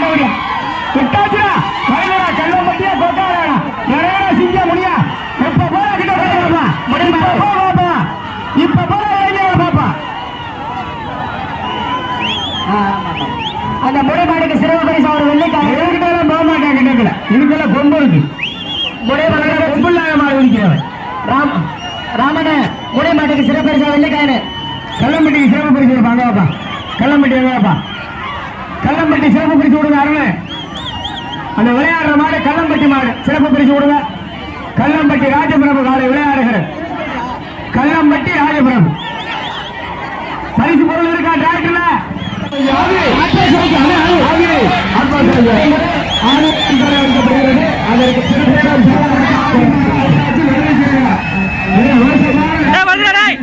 கண்டபடியா விட்டாச்சுடா கையிலடா கல்லம்பட்டியா கொட்டாடா நிறைய சிங்க முடியா? இப்ப போற கிட்ட பாப்பா. பாப்பா. இப்ப போற பாப்பா. அந்த முறைப்பாடுக்கு சிறப்பு பரிசு அவர் வெள்ளிக்காய் எதுக்கிட்டாலும் போக மாட்டாங்க கிட்டத்துல இதுக்கெல்லாம் கொம்பு இருக்கு முறைப்பாடு கொம்பு இல்லாத மாதிரி இருக்கிறவன். ராம் ராமன முறைப்பாட்டுக்கு சிறப்பு பரிசு வெள்ளிக்காயனு கல்லம்பட்டிக்கு சிறப்பு பரிசு கொடுப்பாங்க வாப்பா கல்லம்பட்டி கல்லம்பட்டி சிறப்பு பரிசு அருண். அந்த விளையாடுற மாடு கல்லம்பட்டி மாடு. சிறப்பு பரிசு கொடுங்க கல்லம்பட்டி ராஜபிரபு காலை விளையாடுகிற கல்லம்பட்டி ராஜபிரபு. பரிசு பொருள் இருக்கா டிராக்டர்ல? அதற்கு ஏய்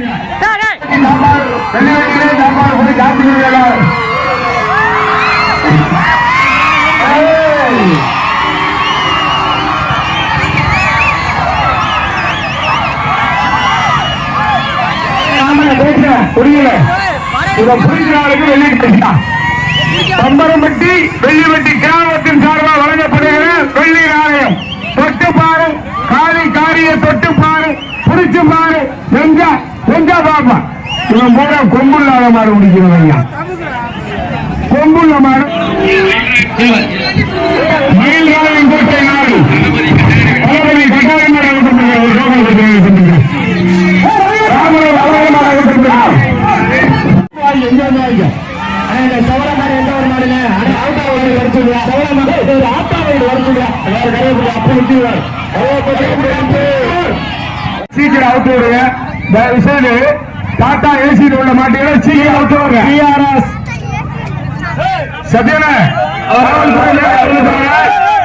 வந்துடா புரியல. இத புரிஞ்சாளுக்கு வெள்ளி கிடைச்சான் பம்பரம்பட்டி வெள்ளிவட்டி கிராமத்தின் சார்பாக வழங்கப்படுகிற வெள்ளி நாணயம். தொட்டு பாரு. காலி காரிய தொட்டு பாரு. புடிச்சு பாரு. செஞ்சா செஞ்சா பாப்பா. இவன் போட கொம்புள்ளாத மாடு குடிக்கிறவன் ஐயா. கொம்புள்ள மாடு மயில்காலின் கோட்டை நாடு. பலபதி கட்டாய ஒரு மாடு எந்த ஒரு அட ஆட்டா ஒரு வரச்சுங்க சவள மாடு ஒரு ஆட்டா வேற கடையை அப்படி விட்டுருவார் சீக்கிரம் அவுட் விடுங்க. தயவு செய்து டாடா ஏசியில் உள்ள மாட்டுகளை சீக்கிரம் அவுட் விடுங்க டிஆர்எஸ் சத்யன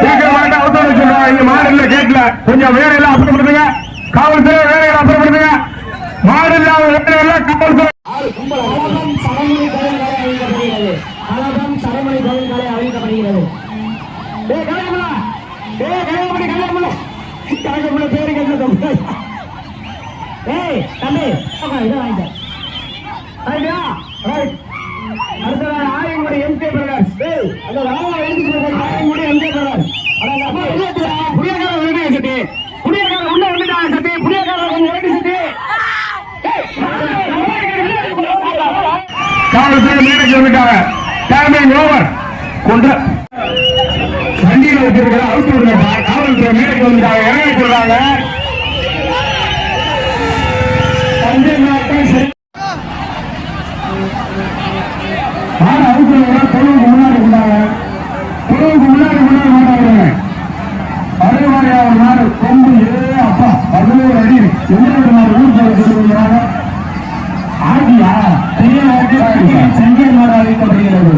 சீக்கிரம் மாட்டை அவுட் விட சொல்றாங்க இங்க மாடு இல்ல கேட்கல. கொஞ்சம் வேற எல்லாம் அப்புறப்படுத்துங்க. காவல்துறை வேலைகளை அப்புறப்படுத்துங்க. மாடு இல்லாத வேலையெல்லாம் காவல்துறை கலகம் சரமணி கோயில்களை அழிக்கப்படுகிறது டேய் கலையமுல டேய் கலையமுல கலையமுல கலையமுல பேரு கேட்டது ஏய் தம்பி இதை வாங்கிக்க ஐயா ரைட் அடுத்தது ஆயங்குடி எம்கே பிரகாஷ் டேய் அந்த ராவா எழுதி ஆயங்குடி எம்கே பிரகாஷ் அட அந்த அப்பா சட்டி உள்ள சட்டி கொஞ்சம் சட்டி காவல்துறை மேடைக்கு வந்துட்டாங்க கமிங் ஓவர் கொன்ற வண்டியில் வச்சிருக்கிற அவுட் விடுங்க காவல்துறை மேடைக்கு வந்துட்டாங்க. இறங்கி சொல்றாங்க? ஆகியா பெரிய செஞ்சல் மாறு அறிவிக்கப்படுகிறது